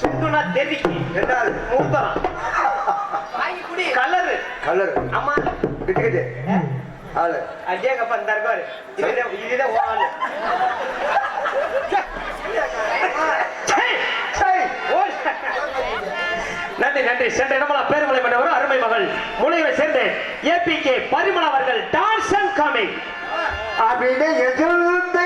சுக்குனா தேவி ரெண்டாவது மூத்தரம் colour colour ஆமா கிட்டு கிட்டு. ஆளு. அஜயகப்பா இந்த இருக்காரு இதுதான் நன்றி நன்றி. சென்ற இடமலா பேருமலை மண்டவர் அருமை மகள். முனைவை சேர்ந்து ஏபிகே பரிமள அவர்கள் டான்ஸ் அண்ட் காமிங் அப்படின்னு எதிர்த்து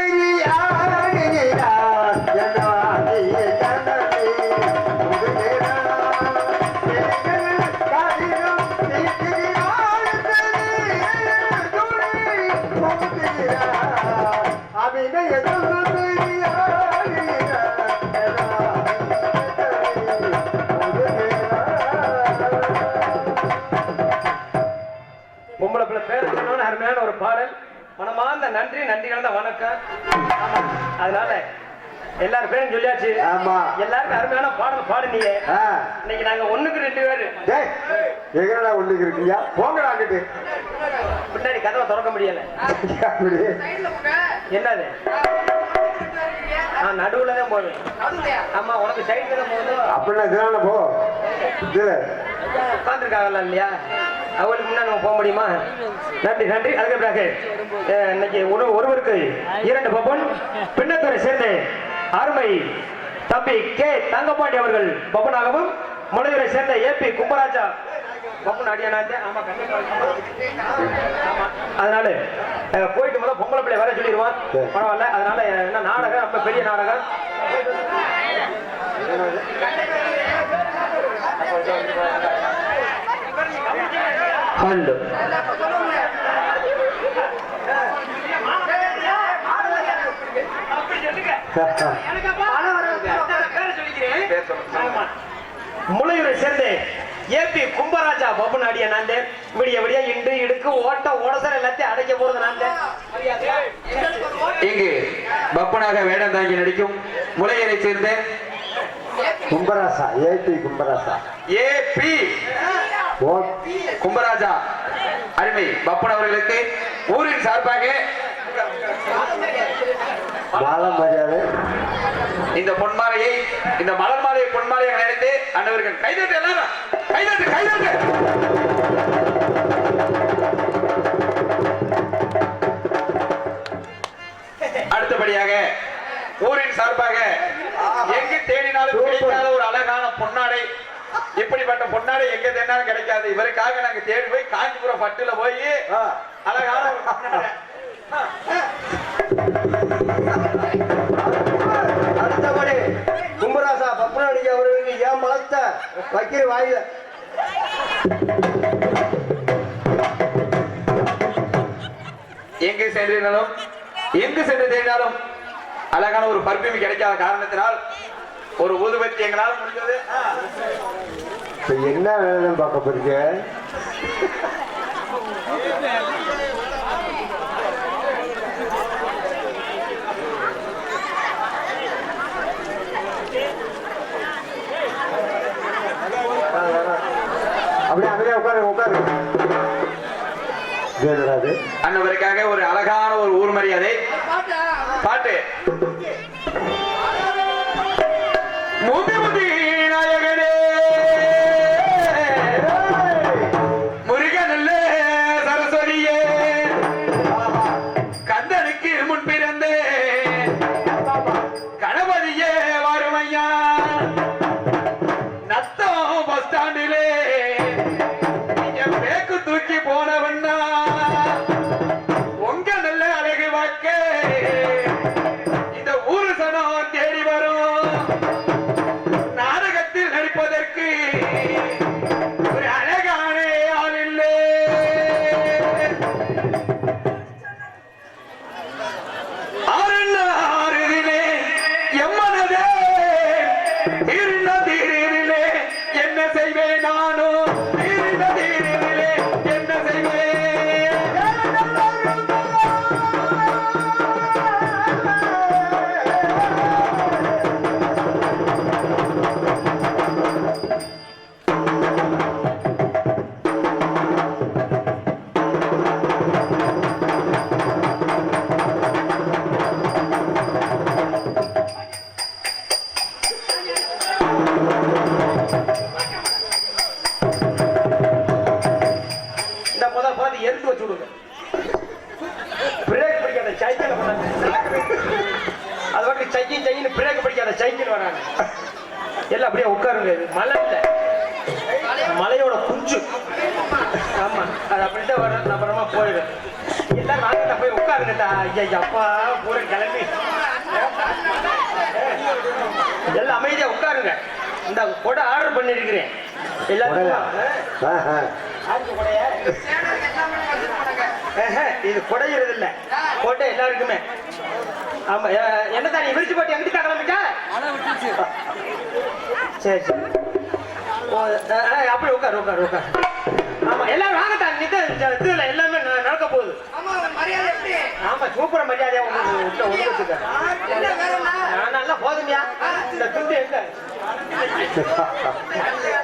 கலந்த வணக்கம். அதனால எல்லாரும் பேரும் சொல்லியாச்சு. ஆமா. எல்லாருக்கும் அருமையான பாடல் பாடுனீங்க. இன்னைக்கு நாங்க ஒண்ணுக்கு ரெண்டு பேரு. எங்கடா ஒண்ணுக்கு இருக்கீங்க? போங்கடா அங்கிட்டு. பின்னாடி கதவை திறக்க முடியல. என்னது? நான் நடுவுல தான் போவேன். ஆமா உனக்கு சைடுல போகுது அப்படின்னா போ. உட்காந்துருக்காங்கல்ல இல்லையா? அவளுக்கு முன்னாடி நம்ம போக முடியுமா? நன்றி நன்றி. அதுக்கு பிறகு இன்னைக்கு ஒரு ஒருவருக்கு இரண்டு பப்பன். பின்னத்துறை சேர்ந்து அருமை தம்பி கே. தங்கப்பாண்டி அவர்கள் பப்பனாகவும் முனைவரை சேர்ந்த ஏபி கும்பராஜா பப்பன் அடியானாச்சு அதனால போயிட்டு முதல்ல பொம்பளை பிள்ளை வேற சொல்லிடுவான் பரவாயில்ல. அதனால என்ன நாடகம்? ரொம்ப பெரிய நாடகம். ஹலோ முளையுரை சேர்ந்து ஏபி கும்பராஜா பப்பு நாடிய நாந்த விடிய விடிய இண்டு இடுக்கு ஓட்ட ஓடசர் எல்லாத்தையும் அடைக்க போறது நாந்த இங்கு பப்பனாக வேடம் தாங்கி நடிக்கும் முளையரை சேர்ந்த கும்பராசா ஏபி கும்பராசா. ஏ பி ஓ கும்பராஜா அருமை. பப்பன் அவர்களுக்கு ஊரின் சார்பாக இந்த பொன்மாலையை இந்த மலர் மாலையை பொன்மாலையை நினைத்து அன்னவர்கள் கைதட்டு எல்லாரும். கைதட்டு கைதட்டு. அடுத்தபடியாக ஊரின் சார்பாக எங்கு தேடினாலும் கிடைக்காத ஒரு அழகான பொன்னாடை இப்படிப்பட்ட பொன்னாடை எங்க தேடினாலும் கிடைக்காது. இவருக்காக நாங்க தேடி போய் காஞ்சிபுரம் பட்டுல போய் அழகான அடுத்தபடி கும்பராசா பப்பனாடி அவர்களுக்கு ஏன் மலத்தை வைக்கிற வாயில. எங்கு சென்றிருந்தாலும் எங்கு சென்று தேடினாலும் அழகான ஒரு பர்ஃபியூம் கிடைக்காத காரணத்தினால் ஒரு ஊதுபத்தி எங்களால் இப்ப என்ன வேலை பார்க்க போறீங்க? அப்படியே அப்படியே உட்காரு உட்காரு? அன்னவருக்காக ஒரு அழகான ஒரு ஊர் மரியாதை. பாட்டு. கொண்டாந்து எடுத்து வச்சு விடுங்க. பிரேக் பிடிக்காத சைக்கிள் அது வாட்டி சைக்கிள் சைக்கிள் பிரேக் பிடிக்காத சைக்கிள் வராங்க. எல்லாம் அப்படியே உட்காருங்க. மலை மலையோட குஞ்சு. ஆமா அது அப்படின்ட்டு வர அப்புறமா போயிடும். எல்லாம் நாளைக்கு போய் உட்காருங்கடா. ஐயா அப்பா பூரா கிளம்பி. எல்லாம் அமைதியா உட்காருங்க. இந்த கொடை ஆர்டர் பண்ணிருக்கிறேன். எல்லாருக்கும் இது குடையிறது இல்ல போட்டு எல்லாருக்குமே. ஆமா என்ன தானே விரிச்சு போட்டு எங்கிட்ட கிளம்பிட்டா சரி சரி. அப்படியே உட்காரு உட்காரு உட்காரு. ஆமா எல்லாரும் வாங்கட்டா நித்த இதுல எல்லாமே நடக்க போகுது. ஆமா சூப்பர் மரியாதையா உங்களுக்கு உள்ள நல்லா போதுமையா. இந்த துண்டு எங்க?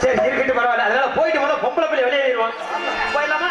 சரி இருக்கட்டும் பரவாயில்ல. அதனால போயிட்டு முதல்ல பொம்பளை பிள்ளை வெளியேறிடுவோம். போயிடலாமா?